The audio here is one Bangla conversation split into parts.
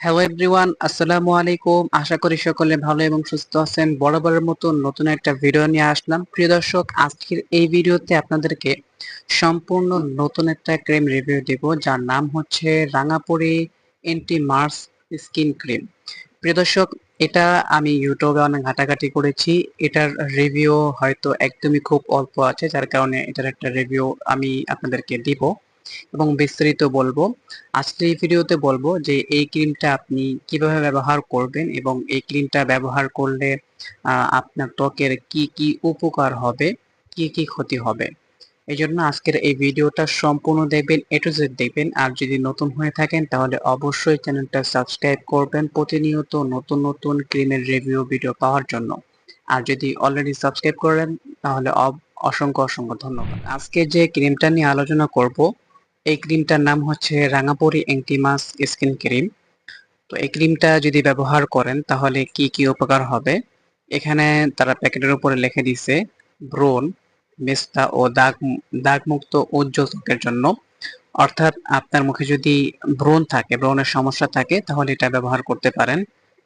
হ্যালো এভরিওয়ান আসসালামু আলাইকুম আশা করি সকলে ভালো এবং সুস্থ আছেন। বরাবরের মতো নতুন একটা ভিডিও নিয়ে আসলাম। প্রিয় দর্শক, আজকের এই ভিডিওতে আপনাদেরকে সম্পূর্ণ নতুন একটা ক্রিম রিভিউ দেব। যার নাম হচ্ছে রাঙাপুরি এন্টি মার্স স্কিন ক্রিম প্রিয় দর্শক, এটা আমি ইউটিউবে অনেক ঘাটাঘাটি করেছি। এটার রিভিউ হয়তো একদমই খুব অল্প আছে। যার কারণে এটার একটা রিভিউ আমি আপনাদেরকে দিব। এবং বিস্তারিত বলব। আজকে এই ভিডিওতে বলব যে এই ক্রিমটা আপনি কীভাবে ব্যবহার করবেন এবং এই ক্রিমটা ব্যবহার করলে আপনার ত্বকের কি কি উপকার হবে, কি কি ক্ষতি হবে। এই জন্য আজকের এই ভিডিওটা সম্পূর্ণ দেখবেন, এ টু জেড দেখবেন। আর যদি নতুন হয়ে থাকেন, তাহলে অবশ্যই চ্যানেলটা সাবস্ক্রাইব করবেন প্রতিনিয়ত নতুন নতুন ক্রিমের রিভিউ ভিডিও পাওয়ার জন্য। আর যদি অলরেডি সাবস্ক্রাইব করেন তাহলে অসংখ্য অসংখ্য ধন্যবাদ। আজকে যে ক্রিমটা নিয়ে আলোচনা করব এই ক্রিমটার নাম হচ্ছে রাঙাপরি অ্যান্টিমাস স্কিন ক্রিম। তো এই ক্রিমটা যদি ব্যবহার করেন, তাহলে কি কি উপকার হবে? এখানে তারা প্যাকেটের উপরে লিখে দিছে ব্রণ, মেস্তা ও দাগ, দাগমুক্ত উজ্জ্বল ত্বকের জন্য। অর্থাৎ আপনার মুখে যদি ব্রণ থাকে, ব্রণের সমস্যা থাকে, তাহলে এটা ব্যবহার করতে পারেন।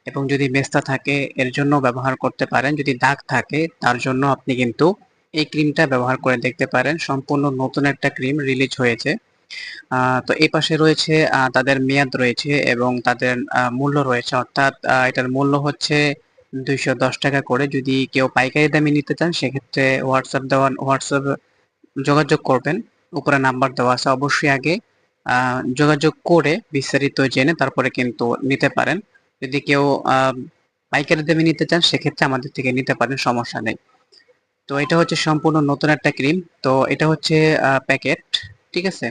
এবং যদি মেস্তা থাকে, এর জন্য ব্যবহার করতে পারেন। যদি দাগ থাকে, তার জন্য আপনি কিন্তু এই ক্রিমটা ব্যবহার করে দেখতে পারেন। সম্পূর্ণ নতুন একটা ক্রিম রিলিজ হয়েছে। তো এই পাশে রয়েছে তাদের মেয়াদ রয়েছে এবং তাদের মূল্য রয়েছে। অর্থাৎ এটার মূল্য হচ্ছে দুইশো দশ টাকা করে। যদি কেউ পাইকারি দামে নিতে চান, সেক্ষেত্রে হোয়াটসঅ্যাপ দেওয়া হোয়াটসঅ্যাপ যোগাযোগ করবেন। উপরে নাম্বার দেওয়া আছে অবশ্যই আগে। যোগাযোগ করে বিস্তারিত জেনে তারপরে কিন্তু নিতে পারেন। যদি কেউ পাইকারি দামে নিতে চান, সেক্ষেত্রে আমাদের থেকে নিতে পারেন, সমস্যা নেই। তো এটা হচ্ছে সম্পূর্ণ নতুন একটা ক্রিম। তো এটা হচ্ছে প্যাকেট, ঠিক আছে?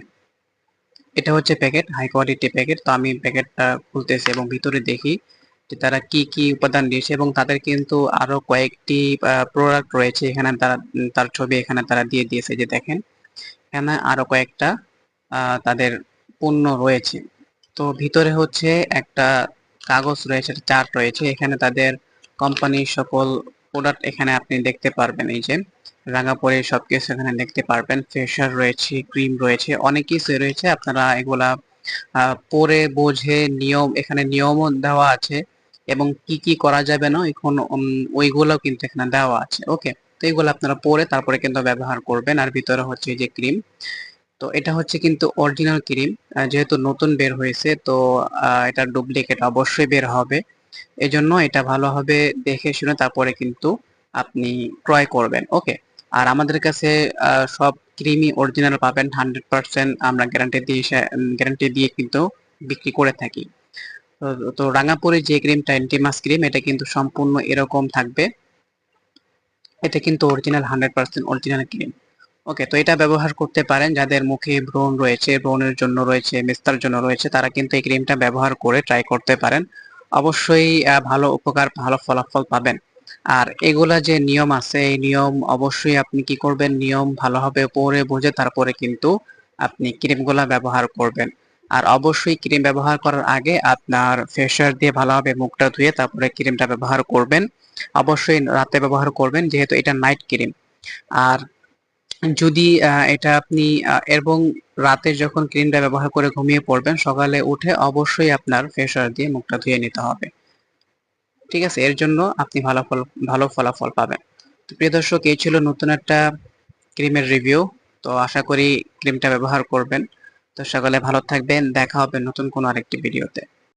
এটা হচ্ছে প্যাকেট হাই কোয়ালিটি প্যাকেট তো আমি প্যাকেটটা খুলতেছি এবং ভিতরে দেখি যে তারা কি কি উপাদান দিয়েছে এবং তাদের কিন্তু আরও কয়েকটি প্রোডাক্ট রয়েছে এখানে তারা, তার ছবি এখানে তারা দিয়ে দিয়েছে যে দেখেন, এখানে আরও কয়েকটা তাদের পণ্য রয়েছে। তো ভিতরে হচ্ছে একটা কাগজ রয়েছে চার্ট রয়েছে। এখানে তাদের কোম্পানির সকল প্রোডাক্ট এখানে আপনি দেখতে পারবেন, এই যে রাঙাপড়ে সবকিছু এখানে দেখতে পারবেন। ফেশার রয়েছে ক্রিম রয়েছে অনেক কিছু রয়েছে। আপনারা এগুলা পরে বোঝে নিয়ম, এখানে নিয়মও দেওয়া আছে এবং কি কি করা যাবে না, এখন ওইগুলো কিন্তু এখানে দেওয়া আছে। ওকে তো এইগুলো আপনারা পরে তারপরে কিন্তু ব্যবহার করবেন। আর ভিতরে হচ্ছে যে ক্রিম তো এটা হচ্ছে কিন্তু অরিজিনাল ক্রিম যেহেতু নতুন বের হয়েছে, তো এটা ডুপ্লিকেট অবশ্যই বের হবে। এজন্য এটা ভালোভাবে দেখে শুনে তারপরে কিন্তু আপনি ক্রয় করবেন, ওকে? আর আমাদের কাছে সব ক্রিমই অরিজিনাল পাবেন হান্ড্রেড পার্সেন্ট আমরা গ্যারান্টি দিয়ে গ্যারান্টি দিয়ে কিন্তু বিক্রি করে থাকি। তো রাঙাপুরে যে ক্রিমটা অ্যান্টিমাস ক্রিম, এটা কিন্তু সম্পূর্ণ এরকম থাকবে। এটা কিন্তু original hundred percent original cream, okay? তো এটা ব্যবহার করতে পারেন যাদের মুখে ব্রণ রয়েছে, ব্রণের জন্য রয়েছে, মেস্তার জন্য রয়েছে, তারা কিন্তু এই ক্রিমটা ব্যবহার করে ট্রাই করতে পারেন। অবশ্যই ভালো উপকার, ভালো ফলাফল পাবেন। আর এগুলা যে নিয়ম আছে, এই নিয়ম অবশ্যই আপনি কি করবেন? নিয়ম ভালোভাবে পরে বুঝে তারপরে কিন্তু আপনি ক্রিমগুলা ব্যবহার করবেন। আর অবশ্যই ক্রিম ব্যবহার করার আগে আপনার ফেশার দিয়ে ভালোভাবে মুখটা ধুয়ে তারপরে ক্রিমটা ব্যবহার করবেন। অবশ্যই রাতে ব্যবহার করবেন, যেহেতু এটা নাইট ক্রিম। আর যদি এটা আপনি এবং রাতে যখন ক্রিমটা ব্যবহার করে ঘুমিয়ে পড়বেন, সকালে উঠে অবশ্যই আপনার ফেশার দিয়ে মুখটা ধুয়ে নিতে হবে। ঠিক আছে? এর জন্য আপনি ভালো ফল, ভালো ফলাফল পাবেন। তো প্রিয় দর্শক, এই ছিল নতুন একটা ক্রিমের রিভিউ। তো আশা করি ক্রিমটা ব্যবহার করবেন। তো সকালে ভালো থাকবেন। দেখা হবে নতুন কোনো আরেকটি ভিডিওতে।